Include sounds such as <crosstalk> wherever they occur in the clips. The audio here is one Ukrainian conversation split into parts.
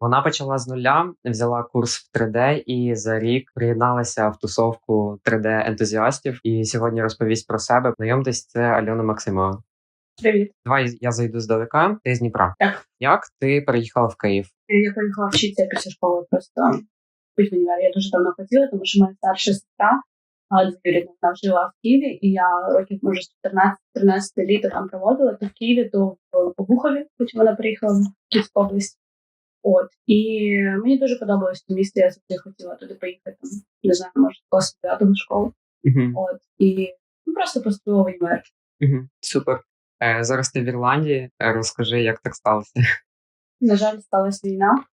Вона почала з нуля, взяла курс в 3D і за рік приєдналася в тусовку 3D-ентузіастів. І сьогодні розповість про себе. Знайомтесь, це Альона Максимова. Привіт. Давай я зайду здалека. Ти з Дніпра. Так. Як ти переїхала в Київ? Я поїхала вчитися після школи просто в універ. Я дуже давно хотіла, тому що моя старша сестра двоюрідна вона жила в Києві, і я років може з 14-13 літа там проводила то в Києві, то в Обухові, потім вона приїхала в Київську область. От і мені дуже подобалось це місто. Я завжди хотіла туди поїхати. Там, не знаю, може клас дев'ятого школу. Угу. От і ну, просто поступила в універ. Угу. Супер. Е, зараз ти в Ірландії. Е, Розкажи, як так сталося. На жаль, сталася війна,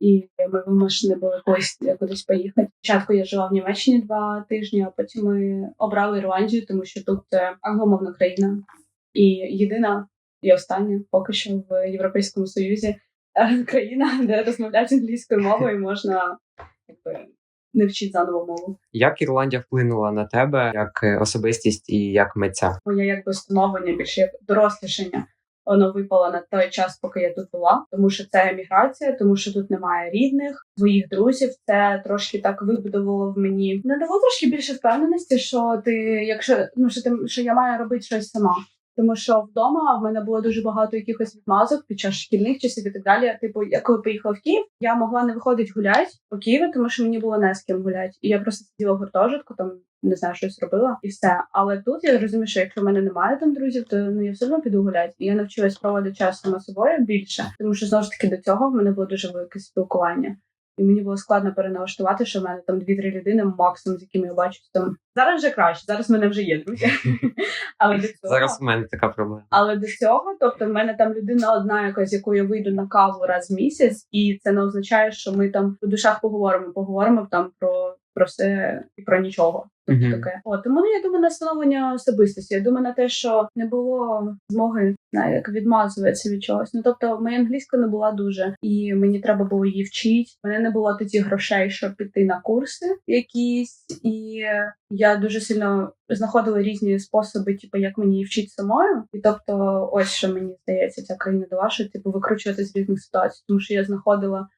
і ми вимушені були кудись, кудись поїхати. Спочатку я жила в Німеччині два тижні, а потім ми обрали Ірландію, тому що тут е, англомовна країна. І єдина і остання поки що в Європейському Союзі країна, де розмовляють англійською мовою, можна якби не вчити заново мову. Як Ірландія вплинула на тебе як е, особистість і як митця? Моє якби становлення більше як дорослішання. Воно випало на той час, поки я тут була, тому що це еміграція, тому що тут немає рідних, своїх друзів. Це трошки так вибудувало в мені. Надало трошки більше впевненості, що ти, якщо ну що ти що я маю робити щось сама. Тому що вдома в мене було дуже багато якихось відмазок під час шкільних часів і так далі. Типу, я коли поїхала в Київ, я могла не виходити гуляти по Києві, тому що мені було не з ким гуляти. І я просто сиділа в гуртожитку, там не знаю, щось робила, і все. Але тут я розумію, що якщо в мене немає там друзів, то ну я все одно піду гуляти. І я навчилась проводити час сама собою більше, тому що знову ж таки до цього в мене було дуже велике спілкування. І мені було складно переналаштувати, що в мене там дві-три людини максимум, з якими я бачу там. Зараз вже краще, зараз в мене вже є друзі. <laughs> Але до цього Зараз у мене така проблема. але до цього, тобто, в мене там людина одна, якась яку якою я вийду на каву раз в місяць, і це не означає, що ми там по душах поговоримо. Поговоримо там про, про все і про нічого. Тобто Мгм. таке. От тому ну, я думаю на становлення особистості. Я думаю на те, що не було змоги знаю, як відмазуватися від чогось. Ну тобто, моя англійська не була дуже, і мені треба було її вчити. У мене не було тоді грошей, щоб піти на курси якісь, і я дуже сильно знаходила різні способи, типу, як мені її вчити самою. І тобто, ось що мені здається, ця країна дала, що типу викручувати з різних ситуацій, тому що я знаходила.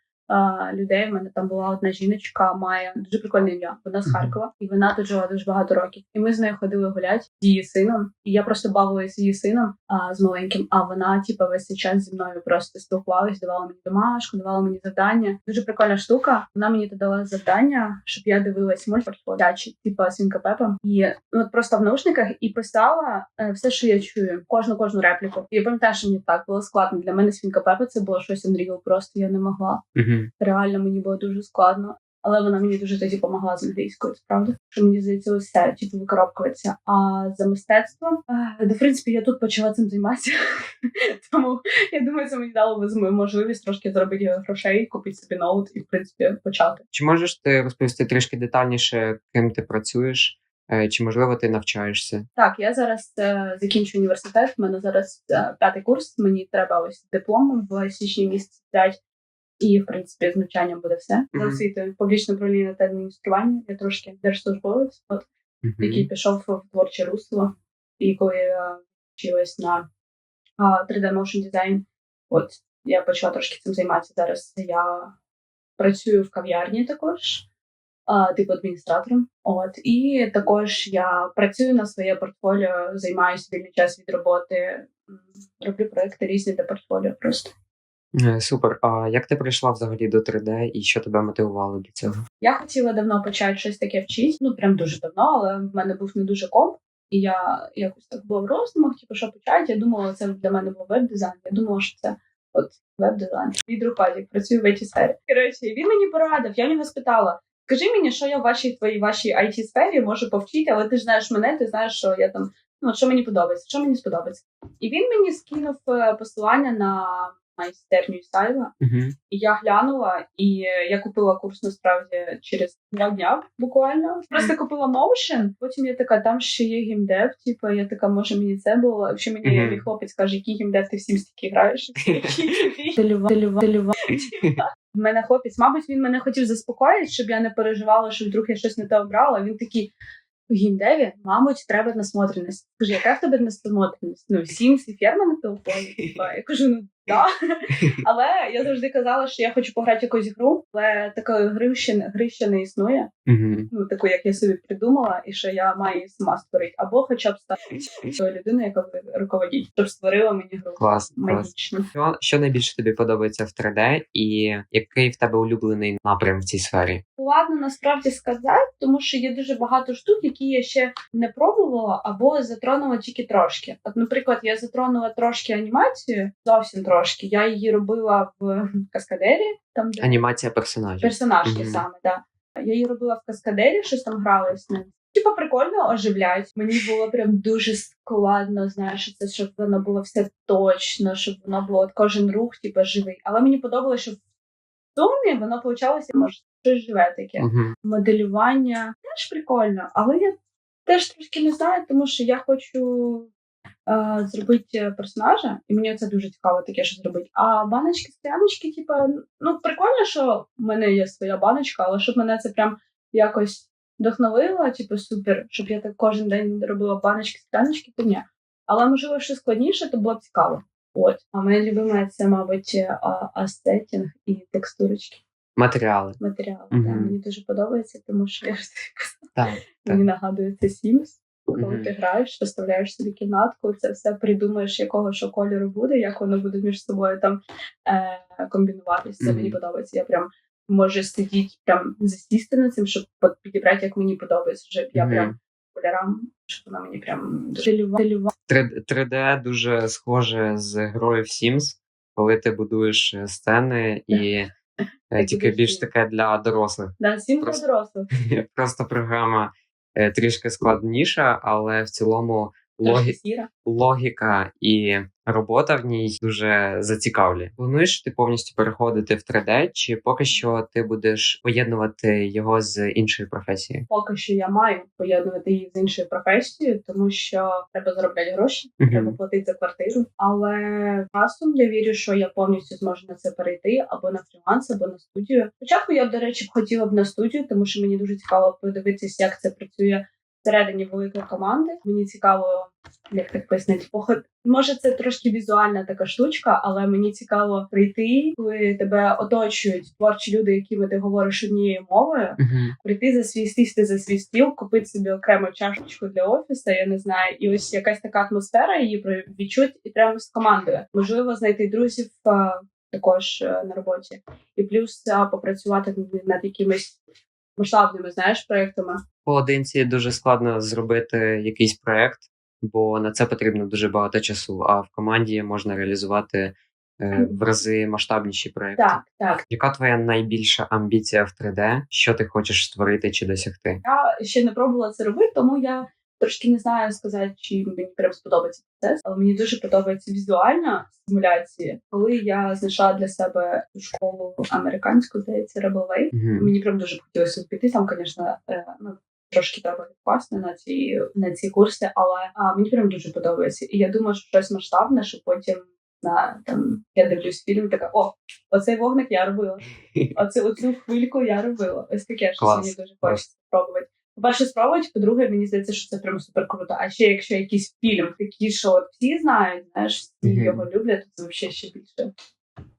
Людей в мене там була одна жіночка, Майя, дуже прикольне ім'я. Вона з Харкова, і вона тут жила дуже багато років. І ми з нею ходили гуляти з її сином. І я просто бавилася з її сином а, з маленьким. А вона, типу, весь цей час зі мною просто спілкувалась, давала мені домашку, давала мені завдання. Дуже прикольна штука. Вона мені дала завдання, щоб я дивилась мультфільм дачі, типу Свінка Пепа. І ну, от просто в наушниках і писала е, все, що я чую, кожну кожну репліку. І я пам'ятаю, що мені так було складно. Для мене Свінка Пепа це було щось Unreal, просто я не могла. Угу. Реально мені було дуже складно. Але вона мені дуже тоді допомогла з англійською, це правда. Що мені здається, ось все типу викоробкуватися. А за мистецтво, да, в принципі, я тут почала цим займатися. <laughs> Тому я думаю, це мені дало би можливість трошки заробити грошей, купити собі ноут і в принципі почати. Чи можеш ти розповісти трішки детальніше, ким ти працюєш? Е, Чи можливо ти навчаєшся? Так, я зараз е, закінчую університет. У мене зараз е, п'ятий курс. Мені треба ось диплом в січні місяці дати. І, в принципі, з навчанням буде все. За освітою публічне управління та адміністрування. Я трошки держслужбовець, от який пішов в творче русло. І коли я вчилась на а, 3D motion design, от я почала трошки цим займатися. Зараз я працюю в кав'ярні також, типу адміністратором. От і також я працюю на своє портфоліо, займаюся вільний час від роботи, роблю проекти різні для портфоліо просто. Е, Супер. А як ти прийшла взагалі до 3D і що тебе мотивувало до цього? Я хотіла давно почати щось таке вчити, ну прям дуже давно, але в мене був не дуже комп. І я якось так була в роздумах, типу, що почати. Я думала, це для мене був веб-дизайн. Я думала, що це от веб-дизайн. Мій друг Вадік працює в it сфері. Коротше, він мені порадив. Я нього спитала: скажи мені, що я в вашій твоїй вашій it сфері можу повчити, але ти ж знаєш мене, ти знаєш, що я там ну що мені подобається, що мені сподобається. І він мені скинув е, посилання на майстерню Ісайла. Угу. І я глянула, і я купила курс насправді через два дня буквально. Просто купила Notion, Потім я така, там ще є геймдев. Типу, я така, може мені це було. Якщо мені мій хлопець каже, який геймдев ти в Сімстіки граєш? <laughs> В мене хлопець, мабуть, він мене хотів заспокоїти, щоб я не переживала, що вдруг я щось не те обрала. Він такий. В геймдеві, мабуть, треба насмотреність. Скажи, яка в тебе насмотреність? Ну, Sims і ферма на телефоні. Я кажу, ну Да. <laughs> Але я завжди казала, що я хочу пограти якусь гру, але такої гри ще, гри ще не існує. Ну, таку, як я собі придумала, і що я маю сама створити. Або хоча б стати <laughs> людиною, яка буде руководити, щоб створила мені гру Клас, клас. магічну. Що, що найбільше тобі подобається в 3D, і який в тебе улюблений напрям в цій сфері? Ладно, насправді сказати, тому що є дуже багато штук, які я ще не пробувала або затронула тільки трошки. От, наприклад, я затронула трошки анімацію, зовсім трошки. Я її робила в каскадері, там де Анімація персонажів. персонажки Мгм. саме, да. Я її робила в каскадері, щось там грала з ним. Типа прикольно оживлять. Мені було прям дуже складно, знаєш, це щоб воно було все точно, щоб воно було от кожен рух, типа живий. Але мені подобалося, що в сумі воно получалося, може, щось живе таке. Угу. Моделювання теж прикольно, але я теж трошки не знаю, тому що я хочу зробити персонажа, і мені це дуже цікаво таке, що зробити. А баночки, скляночки, типа, ну прикольно, що в мене є своя баночка, але щоб мене це прям якось вдохновило, типу, супер, щоб я так кожен день робила баночки, скляночки, то ні. Але можливо, що складніше, то було б цікаво. От, а моє любиме це, мабуть, а- астетінг і текстурочки, Матеріали. матеріали. Мгм. Да, мені дуже подобається, тому що я ж <laughs> Так. Мені нагадує це Sims. Коли Мгм. ти граєш, розставляєш собі кімнатку, це все придумаєш, якого що кольору буде, як воно буде між собою там е- комбінуватися. Це Мгм. мені подобається. Я прям можу сидіти, прям засісти над цим, щоб підібрати, як мені подобається, щоб я Мгм. прям кольорам, щоб вона мені прям дуже люба. люба. 3D 3D дуже схоже з грою в Sims, коли ти будуєш е, сцени і е, <laughs> тільки більш таке для дорослих. Да, Просто- для дорослих. <laughs> Просто програма трішки складніша, але в цілому логі... логіка і робота в ній дуже зацікавлює. Плануєш ти повністю переходити в 3D, чи поки що ти будеш поєднувати його з іншою професією? Поки що я маю поєднувати її з іншою професією, тому що треба заробляти гроші. Мгм. треба платити за квартиру. Але часом я вірю, що я повністю зможу на це перейти або на фріланс, або на студію. Спочатку я, до речі, б хотіла б на студію, тому що мені дуже цікаво подивитися, як це працює всередині великої команди. Мені цікаво, як так пояснити, поход. Може, це трошки візуальна така штучка, але мені цікаво прийти, коли тебе оточують творчі люди, якими ти говориш однією мовою Мгм. прийти за свій сісти за свій стіл, купити собі окрему чашечку для офісу, я не знаю, і ось якась така атмосфера її відчуть і прямо з командою. Можливо, знайти друзів також а, на роботі, і плюс попрацювати над якимись масштабними, знаєш, проектами. Поодинці дуже складно зробити якийсь проект, бо на це потрібно дуже багато часу. А в команді можна реалізувати е, в рази масштабніші проекти. Так, так. Яка твоя найбільша амбіція в 3D? Що ти хочеш створити чи досягти? Я ще не пробувала це робити, тому я трошки не знаю сказати, чи мені прям сподобається процес, але мені дуже подобається візуальна стимуляція. Коли я знайшла для себе школу американську, здається, Way, Мгм. Мені прям дуже хотілося піти. Там, звісно, е, ну трошки треба відпасти на ці на ці курси, але а, мені прям дуже подобається. І я думаю, що щось масштабне, що потім на там я дивлюсь фільм, така о, оцей вогник я робила. <laughs> Оце оцю хвильку я робила. Ось таке що мені дуже хочеться спробувати. По-перше, спробувати, по-друге, мені здається, що це прям супер круто. А ще якщо якийсь фільм такий, що от всі знають, знаєш, всі Мгм. його люблять, то це взагалі ще більше.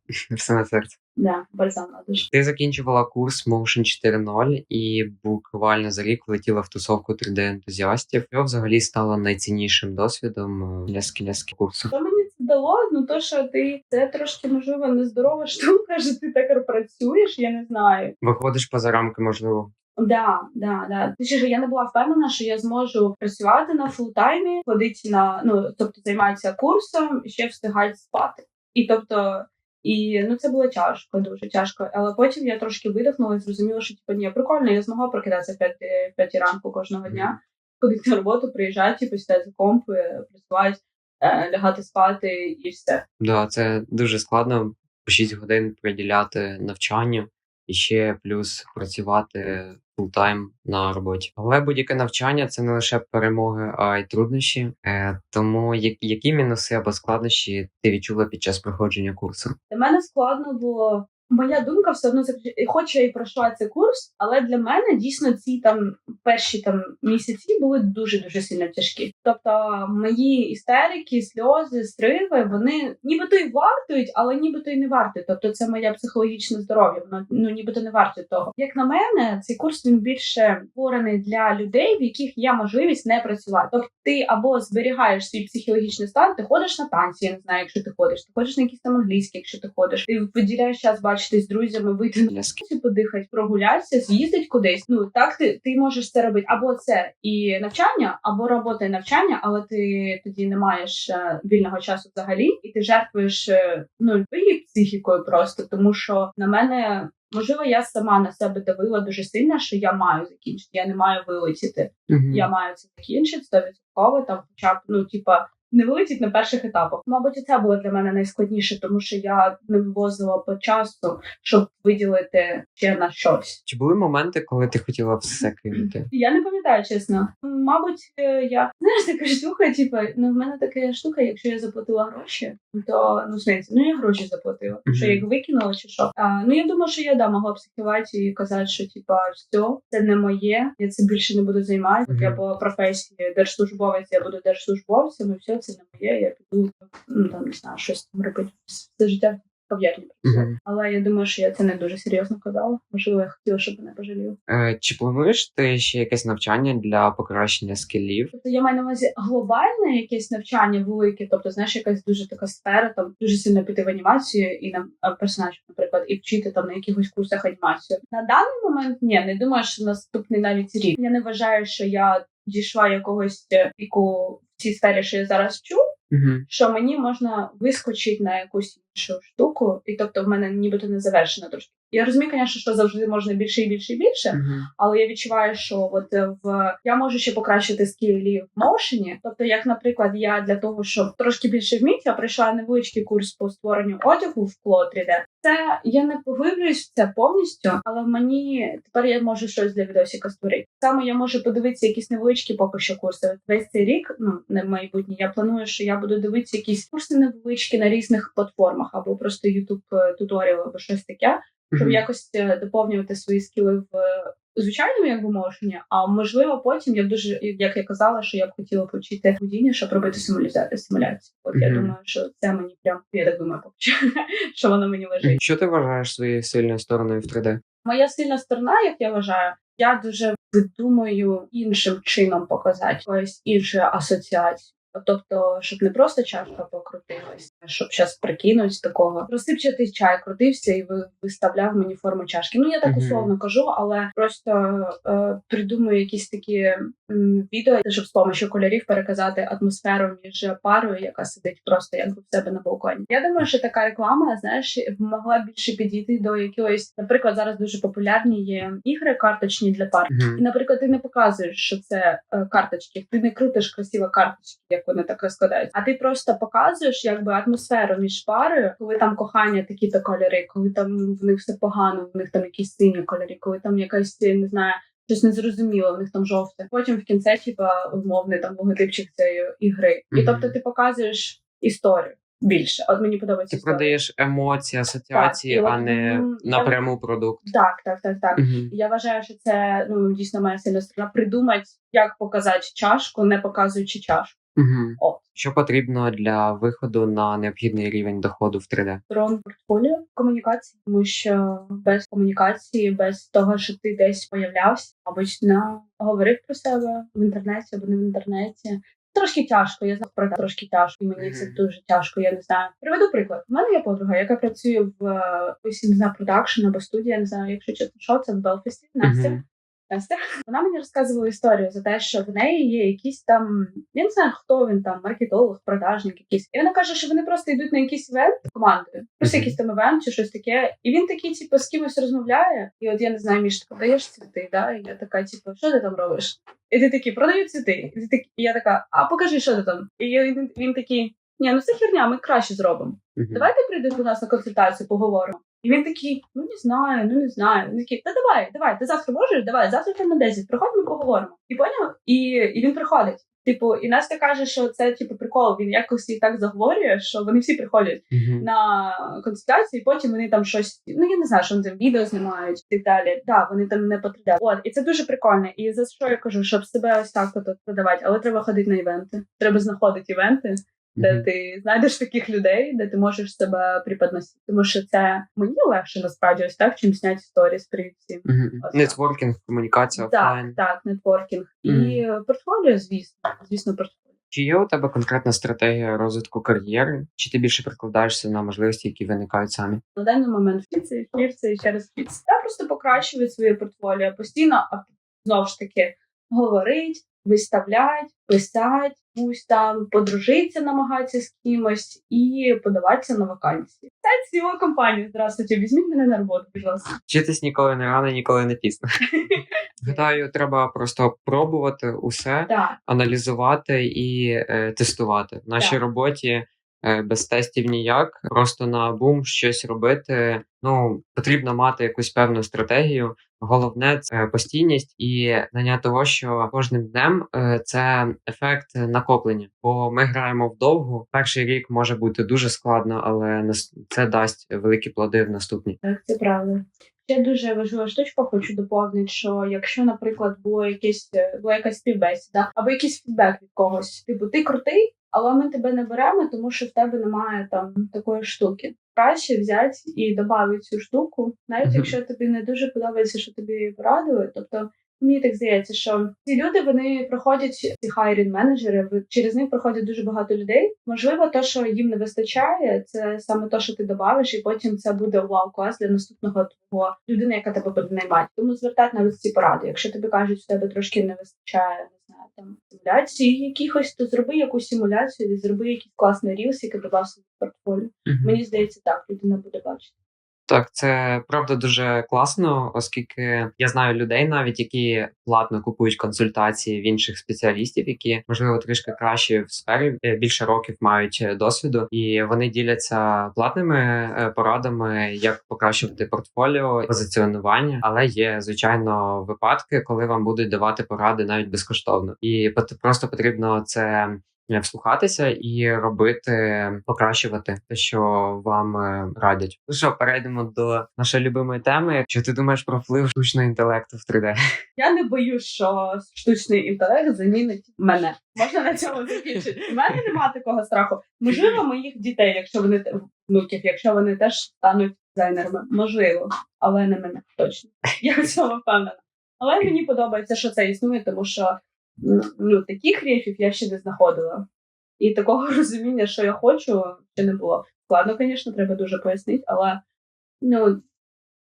<laughs> Все на серце. Да, бальзам на душу. Ти закінчувала курс Motion 4.0 і буквально за рік влетіла в тусовку 3D ентузіастів. Що взагалі стало найціннішим досвідом е, для скіляски курсу? Що мені це дало? Ну то, що ти це трошки можливо нездорова <laughs> штука, що ти так працюєш, я не знаю. Виходиш поза рамки, можливо. Да, да, да. Ж я не була впевнена, що я зможу працювати на фултаймі, ходити на ну, тобто займатися курсом і ще встигати спати. І тобто, і ну це було тяжко, дуже тяжко. Але потім я трошки видихнула і зрозуміла, що типу, ні, прикольно, я змогла прокидатися в п'ятій ранку кожного дня, ходити на роботу, приїжджати, типу, сідати за комп, працювати, е, лягати спати і все. Да, це дуже складно по 6 годин приділяти навчанню і ще плюс працювати фултайм на роботі. Але будь-яке навчання це не лише перемоги, а й труднощі. Е, тому які мінуси або складнощі ти відчула під час проходження курсу? Для мене складно було моя думка все одно хоч я і пройшла цей курс, але для мене дійсно ці там перші там місяці були дуже дуже сильно тяжкі. Тобто мої істерики, сльози, стриви, вони нібито й вартують, але нібито й не вартують. Тобто, це моє психологічне здоров'я. Воно ну нібито не варто того. Як на мене, цей курс він більше створений для людей, в яких є можливість не працювати. Тобто, ти або зберігаєш свій психологічний стан, ти ходиш на танці, я не знаю, якщо ти ходиш, ти ходиш на якісь там англійські, якщо ти ходиш, ти виділяєш час бачитись з друзями, вийти на вулицю, подихати, прогулятися, з'їздить кудись. Ну так ти, ти можеш це робити або це і навчання, або робота і навчання, але ти тоді не маєш е, вільного часу взагалі, і ти жертвуєш е, ну своєю психікою просто, тому що на мене. Можливо, я сама на себе давила дуже сильно, що я маю закінчити, я не маю вилетіти Мгм. я маю це закінчити стовідсотково, там, хоча б ну, типа. Не вилетіть на перших етапах. Мабуть, це було для мене найскладніше, тому що я не вивозила по часу, щоб виділити ще на щось. Чи були моменти, коли ти хотіла все кинути? Я не пам'ятаю, чесно. Мабуть, е, я знаєш така штука, типу, ну в мене така штука, якщо я заплатила гроші, то ну знаєте, ну я гроші заплатила. Мгм. Що я їх викинула чи що? А, ну я думаю, що я да могла б сховати і казати, що типа все, це не моє, я цим більше не буду займатися. Мгм. Я по професії держслужбовець, я буду держслужбовцем, і все це не моє. Я піду ну там не знаю, щось там робити все життя кав'ярні. Мгм. Але я думаю, що я це не дуже серйозно казала. Можливо, я хотіла, щоб мене пожаліли. Е, Чи плануєш ти ще якесь навчання для покращення скілів? Тобто я маю на увазі глобальне якесь навчання велике, тобто знаєш, якась дуже така сфера, там дуже сильно піти в анімацію і на персонажів, наприклад, і вчити там на якихось курсах анімацію. На даний момент ні, не думаю, що наступний навіть рік. Я не вважаю, що я дійшла якогось е, піку в цій сфері, що я зараз чув, Угу. Що мені можна вискочити на якусь іншу штуку, і тобто в мене нібито не завершено трошки. Я розумію, звісно, що завжди можна більше і більше і більше, Угу. але я відчуваю, що от е, в я можу ще покращити скілі в моушені. Тобто, як, наприклад, я для того, щоб трошки більше вміти, я пройшла невеличкий курс по створенню одягу в Кло 3D. Це я не поглиблююсь в це повністю, але в мені тепер я можу щось для відосика створити. Саме я можу подивитися якісь невеличкі поки що курси. Весь цей рік, ну не майбутнє, я планую, що я буду дивитися якісь курси невеличкі на різних платформах або просто YouTube туторіал, або щось таке щоб якось е, доповнювати свої скіли в е, звичайному якби мошенні, а можливо потім я дуже, як я казала, що я б хотіла повчити водіння, щоб робити симуляцію. симуляцію. От я думаю, що це мені прям я так думаю, <laughs> що, воно мені лежить. Що ти вважаєш своєю сильною стороною в 3D? Моя сильна сторона, як я вважаю, я дуже видумаю іншим чином показати якоюсь іншу асоціацію. Тобто, щоб не просто чашка покрутилась, а щоб зараз прикинуть такого. Розсипчатий чай крутився і ви- виставляв мені форму чашки. Ну я так условно кажу, але просто е, придумую якісь такі м, відео, щоб з допомогою кольорів переказати атмосферу між парою, яка сидить просто якби в себе на балконі. Я думаю, що така реклама, знаєш, могла більше підійти до якогось, наприклад, зараз дуже популярні є ігри карточні для пар. І, наприклад, ти не показуєш, що це е, карточки, ти не крутиш красиво карточки, як вони так розкладають. А ти просто показуєш якби атмосферу між парою, коли там кохання такі-то кольори, коли там в них все погано, в них там якісь сині кольори, коли там якась не знаю. Щось незрозуміло, в них там жовте. Потім в кінці, типа, умовний там логотипчик цієї ігри. І Мгм. тобто ти показуєш історію більше. От мені подобається. Ти історія. продаєш емоції, асоціації, Так, а от, не м, я- напряму продукт. Так, так, так, так. Угу. Я вважаю, що це ну дійсно моя сильна сторона придумати, як показати чашку, не показуючи чашку. Угу. От Що потрібно для виходу на необхідний рівень доходу в 3D? дрон портфоліо комунікації, тому що без комунікації, без того, що ти десь появлявся, мабуть, говорив про себе в інтернеті або не в інтернеті. Трошки тяжко, я знаю про це трошки тяжко, і мені це Мгм. дуже тяжко. Я не знаю. Приведу приклад. У мене є подруга, яка працює в е, ось не знаю, продакшн або студія, не знаю, якщо чесно, що це в Белфасті. Настя. Мгм. Вона мені розказувала історію за те, що в неї є якісь там, я не знаю, хто він там, маркетолог, продажник якийсь. І вона каже, що вони просто йдуть на якийсь івент командою, просто якийсь там івент чи щось таке. І він такий, типу, з кимось розмовляє. І от я не знаю, Міш, ти продаєш цвіти, да? І я така, типу, що ти там робиш? І ти такий, продаю цвіти. І ти і я така, а покажи, що ти там. І він, він такий. Ні, ну це херня, ми краще зробимо. Мгм. Давай ти прийдеш до нас на консультацію, поговоримо. І він такий: ну не знаю, ну не знаю. Він такий, та давай, давай, ти завтра можеш? Давай, завтра там на 10, приходь, ми поговоримо. І поняв? І, і він приходить. Типу, і Настя каже, що це типу прикол. Він якось їх так заговорює, що вони всі приходять Мгм. на консультації, потім вони там щось, ну я не знаю, що вони там відео знімають і так далі. Да, вони там не по 3D. От, і це дуже прикольно. І за що я кажу, щоб себе ось так от продавати, але треба ходити на івенти. Треба знаходити івенти, де ти знайдеш таких людей, де ти можеш себе преподносити. Тому що це мені легше насправді ось так, чим зняти сторіс при всім. Нетворкінг, комунікація Так, офлайн. так, нетворкінг. І портфоліо, звісно, звісно, портфоліо. Чи є у тебе конкретна стратегія розвитку кар'єри? Чи ти більше прикладаєшся на можливості, які виникають самі? на даний момент вчитися, вчитися і раз вчитися. Я просто покращую своє портфоліо постійно, а знову ж таки говорить, виставлять, писать, пусть там подружитися, намагатися з кимось і подаватися на вакансії. Це ціла компанія. Здравствуйте, візьміть мене на роботу, будь ласка. Вчитись ніколи не рано, ніколи не пізно. <laughs> Гадаю, треба просто пробувати усе, Так, аналізувати і е, тестувати. В нашій Так. роботі е, без тестів ніяк. Просто на бум щось робити. Ну потрібно мати якусь певну стратегію. Головне це постійність і знання того, що кожним днем е, це ефект накоплення. Бо ми граємо вдовгу. Перший рік може бути дуже складно, але це дасть великі плоди в наступні. так, це правда. Ще дуже важлива штучка, хочу доповнити, що якщо, наприклад, було якесь е, була якась співбесіда або якийсь фідбек від когось, типу ти крутий, але ми тебе не беремо, тому що в тебе немає там такої штуки. Краще взяти і додати цю штуку, навіть якщо тобі не дуже подобається, що тобі порадили. Тобто мені так здається, що ці люди вони проходять ці хайрінг менеджери, через них проходять дуже багато людей. Можливо, то, що їм не вистачає, це саме те, що ти додавиш, і потім це буде вау клас для наступного твого людини, яка тебе буде наймати. Тому звертати на ці поради. Якщо тобі кажуть, що тебе трошки не вистачає, там симуляції якихось, то зроби якусь симуляцію, зроби якийсь класний рілс, який додав собі в портфоліо. Мені здається, так людина буде бачити. Так, це правда дуже класно, оскільки я знаю людей, навіть які платно купують консультації в інших спеціалістів, які можливо трішки кращі в сфері, е, більше років мають е, досвіду, і вони діляться платними е, порадами, як покращувати портфоліо, позиціонування. Але є звичайно випадки, коли вам будуть давати поради навіть безкоштовно, і просто потрібно це вслухатися і робити, покращувати те, що вам е, радять. Ну що, перейдемо до нашої любимої теми. Що ти думаєш про вплив штучного інтелекту в 3D? Я не боюсь, що штучний інтелект замінить мене. Можна на цьому закінчити. У мене немає такого страху. Можливо, моїх дітей, якщо вони внуків, якщо вони теж стануть дизайнерами, можливо, але не мене точно. Я в цьому впевнена. Але мені подобається, що це існує, тому що ну, таких рефів я ще не знаходила. І такого <laughs> розуміння, що я хочу, ще не було. Складно, звісно, треба дуже пояснити, але ну,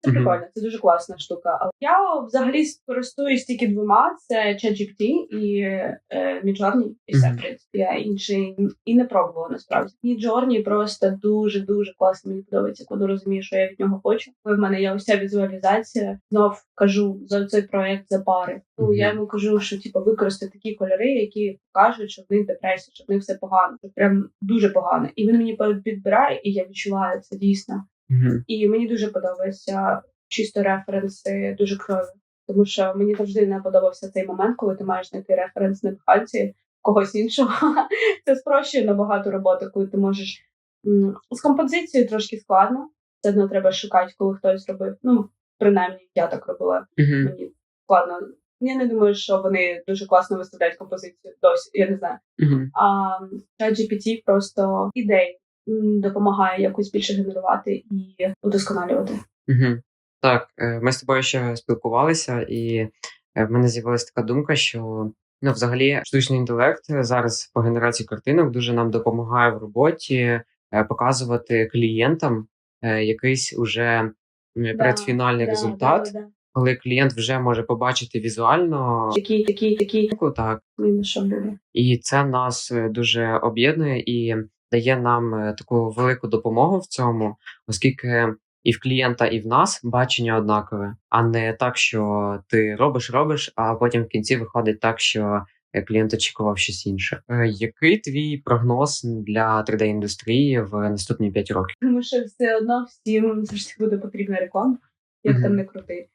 це прикольно, це дуже класна штука. Але я взагалі користуюсь тільки двома: це ChatGPT і е, Midjourney, і все, в принципі. Я інший і не пробувала насправді. Midjourney просто дуже дуже класно. Мені подобається, коли розумію, що я від нього хочу. Коли в мене є ця візуалізація, знов кажу за цей проект за пари. Ну я йому кажу, що типу, використай такі кольори, які кажуть, що в них депресія, що в них все погано, що прям дуже погано. І він мені підбирає, і я відчуваю це дійсно. І мені дуже подобаються чисто референси, дуже кльові. Тому що мені завжди не подобався цей момент, коли ти маєш знайти референс на бухгалті когось іншого. <laughs> Це спрощує набагато роботи, коли ти можеш з композицією трошки складно. Все одно треба шукати, коли хтось робив. Ну, принаймні, я так робила. Мгм. Мені складно. Я не думаю, що вони дуже класно виставляють композицію досі. Я не знаю. Мгм. А ChatGPT просто ідей допомагає якось більше генерувати і удосконалювати. Мгм. Так, е, ми з тобою ще спілкувалися, і е, в мене з'явилася така думка, що ну, взагалі, штучний інтелект зараз по генерації картинок дуже нам допомагає в роботі е, показувати клієнтам якийсь уже предфінальний Да, результат, да, да, да. коли клієнт вже може побачити візуально. Такі, такі, такі Так, і це нас дуже об'єднує і дає нам е, таку велику допомогу в цьому, оскільки і в клієнта, і в нас бачення однакове, а не так, що ти робиш, робиш, а потім в кінці виходить так, що е, клієнт очікував щось інше. Е, Який твій прогноз для 3D-індустрії в наступні 5 років? Тому що все одно всім завжди буде потрібна реклама, як Мгм. там не крути.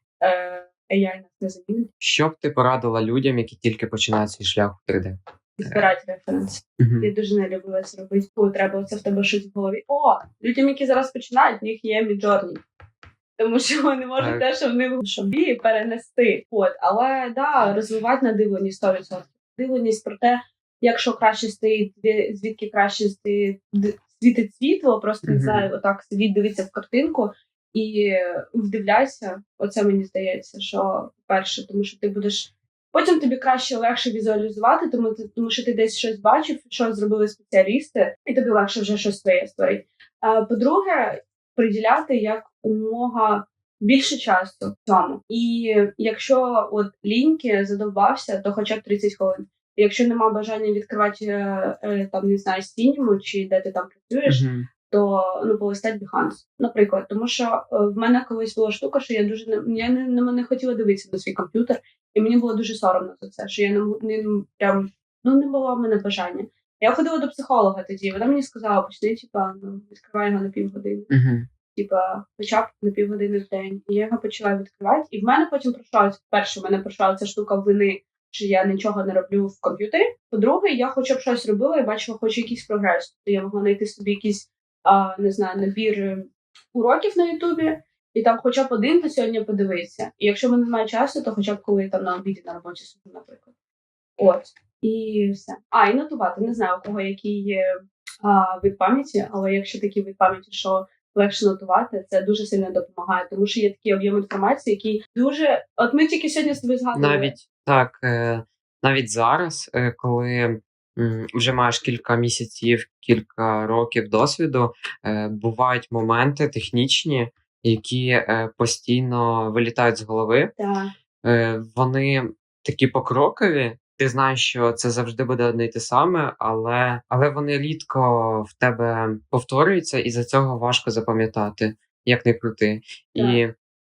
AI нас не замінить. Що б ти порадила людям, які тільки починають свій шлях в 3D? І збирати референси. Мгм. Я дуже не любила це робити, коли треба це в тебе щось в голові. О, людям, які зараз починають, в них є міджорні. Тому що вони можуть Так. те, що в них в собі перенести. От, але да, розвивати надивленість 100%. Надивленість про те, якщо краще стоїть, звідки краще стоїть, світить світло, просто не знаю, отак сидіть, дивитися в картинку і вдивляйся. Оце мені здається, що перше, тому що ти будеш. Потім тобі краще легше візуалізувати, тому тому що ти десь щось бачив, що зробили спеціалісти, і тобі легше вже щось своє створити. А по-друге, приділяти як умога більше часу цьому. І якщо от ліньки задовбався, то хоча б 30 хвилин. Якщо нема бажання відкривати е, е, там не знаю стініму чи де ти там працюєш, Мгм. то ну полистати Behance, наприклад, тому що е, в мене колись була штука, що я дуже не я не, не, не хотіла дивитися на свій комп'ютер, і мені було дуже соромно за це, що я не, не прям ну не було в мене бажання. Я ходила до психолога тоді. Вона мені сказала, почни, типа, ну відкривай його на півгодини, Мгм. типа, хоча б на півгодини в день. І я його почала відкривати. І в мене потім пройшла перше, в мене пройшла ця штука вини, що я нічого не роблю в комп'ютері. По-друге, я хоча б щось робила і бачила, хоч якийсь прогрес. Тобто я могла знайти собі якийсь а, не знаю, набір е, уроків на Ютубі, і там хоча б один на сьогодні подивитися. І якщо мене немає часу, то хоча б коли там на обіді на роботі сиджу, наприклад. От. І все. А, і нотувати. Не знаю, у кого який є а, вид пам'яті, але якщо такий вид пам'яті, що легше нотувати, це дуже сильно допомагає, тому що є такий об'єм інформації, який дуже. От ми тільки сьогодні з тобою згадували. Навіть так, е, навіть зараз, е, коли вже маєш кілька місяців, кілька років досвіду, е, бувають моменти технічні, які е, постійно вилітають з голови. Так. Е, Вони такі покрокові. Ти знаєш, що це завжди буде одне й те саме, але, але вони рідко в тебе повторюються, і за цього важко запам'ятати, як не крути. І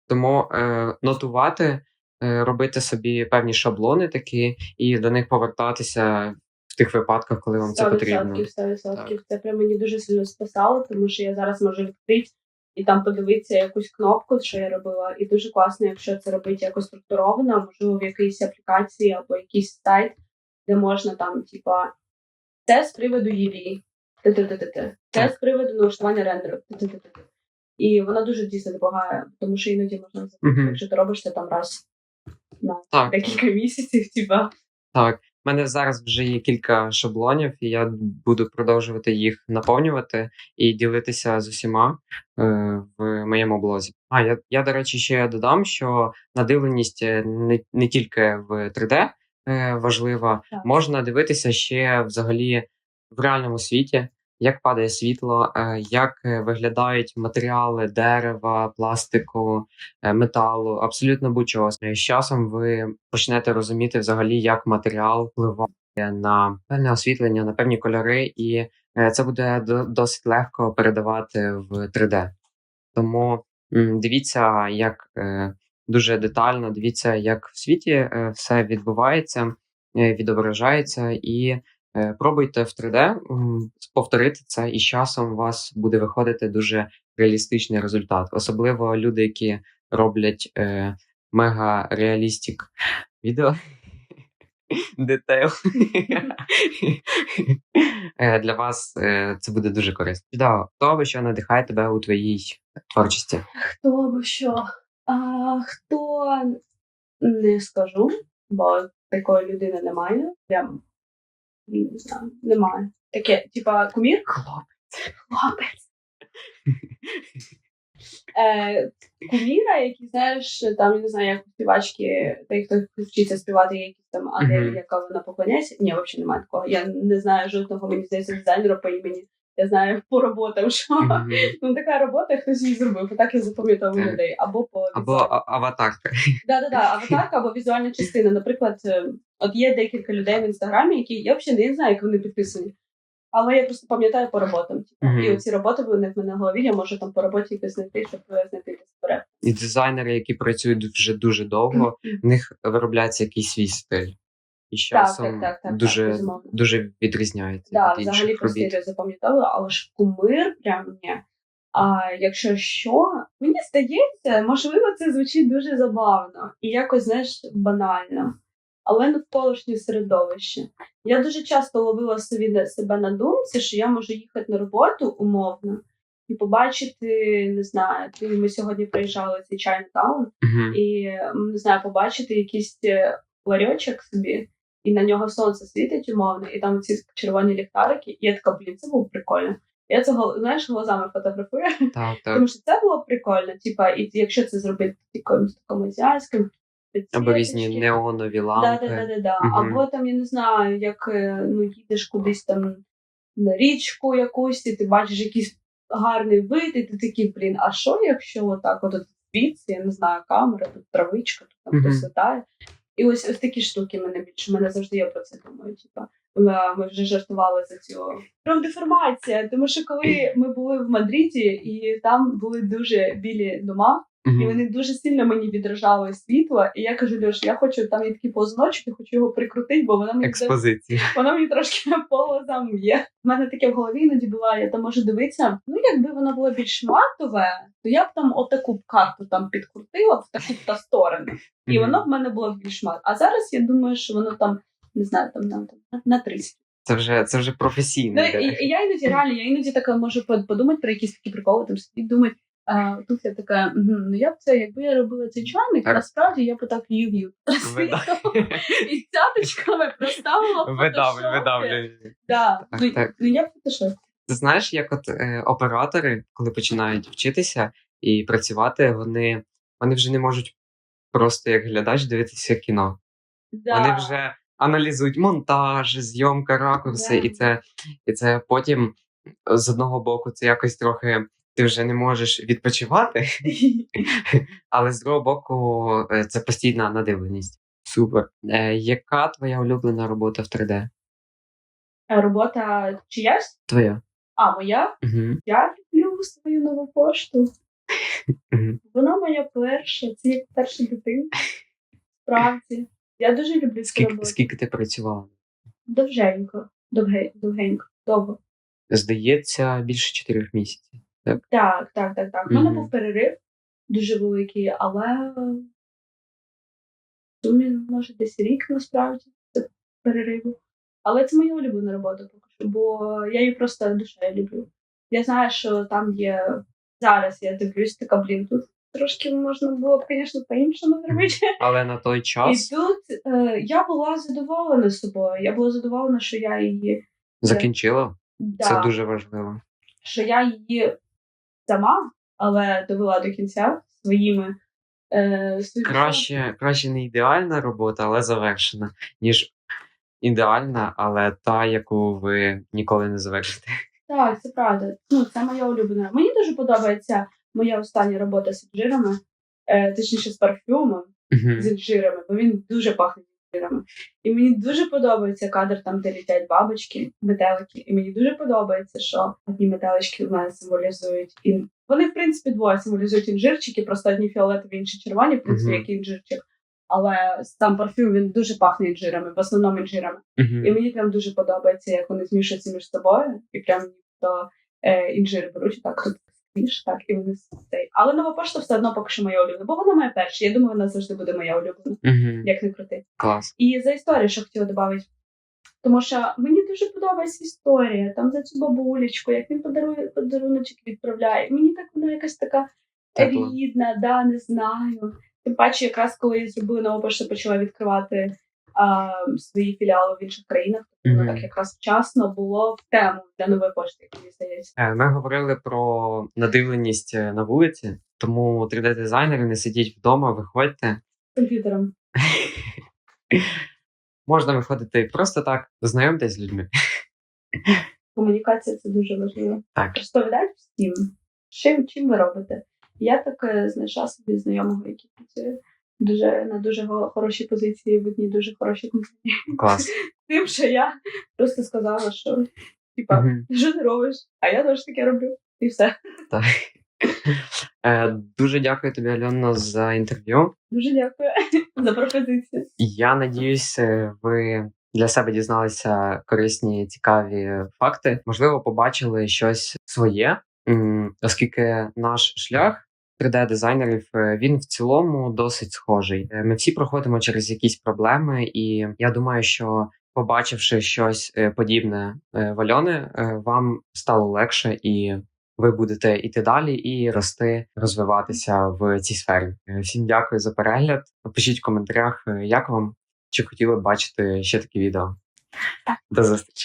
тому е, нотувати, е, робити собі певні шаблони такі, і до них повертатися в тих випадках, коли вам це потрібно. 100%, 100%. Це прям мені дуже сильно спасало, тому що я зараз можу відкрити і там подивитися якусь кнопку, що я робила. І дуже класно, якщо це робити якось структуровано, можливо, в якійсь аплікації або якийсь сайт, де можна там, типа, це з приводу т-т-т-т-т. Це з приводу налаштування рендеру. І вона дуже дійсно допомагає, тому що іноді можна забути, якщо ти робиш це там раз на декілька місяців, типа. Так, в мене зараз вже є кілька шаблонів, і я буду продовжувати їх наповнювати і ділитися з усіма е, в моєму блозі. А я, я до речі, ще додам, що надивленість е, не, не тільки в 3D е, важлива, Так. можна дивитися ще взагалі в реальному світі. Як падає світло, е, як е, виглядають матеріали дерева, пластику, е, металу, абсолютно будь-чого. З часом ви почнете розуміти взагалі, як матеріал впливає на певне освітлення, на певні кольори, і це буде досить легко передавати в 3D. Тому дивіться, як дуже детально, дивіться, як в світі все відбувається, відображається, і пробуйте в 3D повторити це, і з часом у вас буде виходити дуже реалістичний результат. Особливо люди, які роблять е, мега реалістик відео. <laughs> Детейл. Е, Для вас е, це буде дуже корисно. Чудово. Хто або що надихає тебе у твоїй творчості? Хто або що? А, хто не скажу, бо такої людини немає. Прям не знаю, немає. Таке, типа, кумір? Хлопець. Е, куміра, які знаєш, там я не знаю, як співачки, та хто вчиться співати, якісь там Адель, Мгм. яка вона поклоняється. Ні, взагалі немає такого. Я не знаю жодного, мені здається, дизайнера по імені. Я знаю <laughs> по роботам, що Мгм. <laughs> ну така робота, хтось її зробив. Отак я запам'ятовую Так. людей. Або по Або а- аватарка. <laughs> Да, да, да, аватарка або візуальна частина. Наприклад, е, от є декілька людей в інстаграмі, які я взагалі не знаю, як вони підписані. Але я просто пам'ятаю по роботам. Мгм. І оці роботи вони в мене в голові, я можу там по роботі якось знайти, щоб е, знайти якийсь проект. І дизайнери, які працюють вже дуже довго, в них виробляється якийсь свій стиль. І з Так, часом так, так, так, дуже, так, дуже відрізняється Да, від взагалі стилю запам'ятовую, але ж кумир прям ні. А якщо що, мені здається, можливо, це звучить дуже забавно і якось, знаєш, банально. але навколишнє середовище. Я дуже часто ловила собі себе на думці, що я можу їхати на роботу умовно і побачити, не знаю, ми сьогодні приїжджали в цей Чайнтаун, Угу. і не знаю, побачити якийсь е, ларьочок собі, і на нього сонце світить умовно, і там ці червоні ліхтарики, і я така, блін, це було прикольно. Я це знаєш, глазами фотографую, Так, так. тому що це було прикольно. Типа, і якщо це зробити якимось таким азіатським, Або різні неонові лампи. да, да, да, да. Мгм. Або там, я не знаю, як е, ну, їдеш кудись там на річку якусь, і ти бачиш якийсь гарний вид, і ти такий, блін, а що, якщо отак, от звідси, я не знаю, камера, тут травичка, тут там хтось літає. І ось ось такі штуки мене більше. Мене завжди я про це думаю. Типа, ми вже жартували за цього. профдеформація, тому що коли ми були в Мадриді, і там були дуже білі дома, і вони дуже сильно мені відражали світло. І я кажу, Льош, я хочу там є такий позвоночок, я хочу його прикрутити, бо вона мені Експозиції. <laughs> вона мені трошки по глазам є. У мене таке в голові іноді буває, я там можу дивитися. Ну, якби воно було більш матове, то я б там отаку карту там підкрутила в таку та сторону. І Мгм. воно в мене було більш мат. А зараз я думаю, що воно там не знаю, там на, там, на 30. Це вже це вже професійно. Ну, і, і я іноді реально, я іноді така можу подумати про якісь такі приколи, там сидіти думати. А, тут я така, ну я б це, якби я робила цей чайник, Так. насправді я б так в'ю <laughs> і цяточками проставила <laughs> Видавлю, видавлю. Да. Так, ну, так. ну я фотошопі. Ти знаєш, як от е, оператори, коли починають вчитися і працювати, вони, вони вже не можуть просто як глядач дивитися кіно. Да. Вони вже аналізують монтаж, зйомка, ракурси, Да. і це, і це потім з одного боку це якось трохи. Ти вже не можеш відпочивати, <laughs> але з другого боку, е, це постійна надивленість. Супер. Е, яка твоя улюблена робота в 3D? Робота чиясь? Твоя? А, моя? Угу. Я люблю свою нову пошту. Угу. Вона моя перша, це як перша дитина. Справді. Я дуже люблю Скільки, роботу. скільки ти працювала? Довженько. Довгенько. Довго. Здається, більше чотирьох місяців. Так, так, так, так. У мене Мгм. був перерив дуже великий, але в сумі, може, десь рік насправді це перериву. Але це моя улюблена робота поки що, бо я її просто душею люблю. Я знаю, що там є зараз, я дивлюсь, така, блін, тут трошки можна було б, звісно, по-іншому зробити. Але на той І час тут е, я була задоволена собою. Я була задоволена, що я її закінчила. да, Це дуже важливо. що я її сама, але довела до кінця своїми е, Краще, краще не ідеальна робота, але завершена, ніж ідеальна, але та, яку ви ніколи не завершите. Так, це правда. Ну, це моя улюблена. Мені дуже подобається моя остання робота з інжирами, е, точніше з парфюмом Мгм. з інжирами, бо він дуже пахне. І мені дуже подобається кадр там, де літять бабочки, метелики. І мені дуже подобається, що одні метелички в мене символізують і вони, в принципі, двоє символізують інжирчики, просто одні фіолетові, інші червоні, в принципі, Мгм. як інжирчик. Але сам парфюм він дуже пахне інжирами, в основному інжирами. Мгм. І мені прям дуже подобається, як вони змішуються між собою, і прям то е, інжир беруть, так тут так, і вони цей. Але нова пошта все одно поки що моя улюблена, бо вона моя перша. Я думаю, вона завжди буде моя улюблена, Мгм. як не крути. Клас. І за історію, що хотіла додати. Тому що мені дуже подобається історія, там за цю бабулечку, як він подарує подаруночок відправляє. Мені так вона якась така рідна, да, не знаю. Тим паче, якраз коли я зробила нову пошту, почала відкривати свої філіали в інших країнах, то воно Мгм. так якраз вчасно було в тему для нової пошти, як мені здається. Е, Ми говорили про надивленість е, на вулиці, тому 3D-дизайнери не сидіть вдома, виходьте. З комп'ютером. <laughs> Можна виходити просто так, знайомтесь з людьми. Комунікація це дуже важливо. Так. Розповідайте всім, чим, чим ви робите. Я так е, знайшла собі знайомого, який працює дуже на дуже хорошій позиції в одній дуже хорошій компанії. Клас. <laughs> Тим, що я просто сказала, що типа, Мгм. що ти робиш? А я теж таке роблю. І все. Так. Е, Дуже дякую тобі, Альона, за інтерв'ю. Дуже дякую <laughs> за пропозицію. Я надіюсь, е, ви для себе дізналися корисні, цікаві факти. Можливо, побачили щось своє, оскільки наш шлях 3D-дизайнерів е, він в цілому досить схожий. Е, Ми всі проходимо через якісь проблеми, і я думаю, що побачивши щось е, подібне в Альони, вам стало легше і. Ви будете йти далі і рости, розвиватися в цій сфері. Всім дякую за перегляд. Напишіть в коментарях, як вам чи хотіли б бачити ще такі відео. До зустрічі.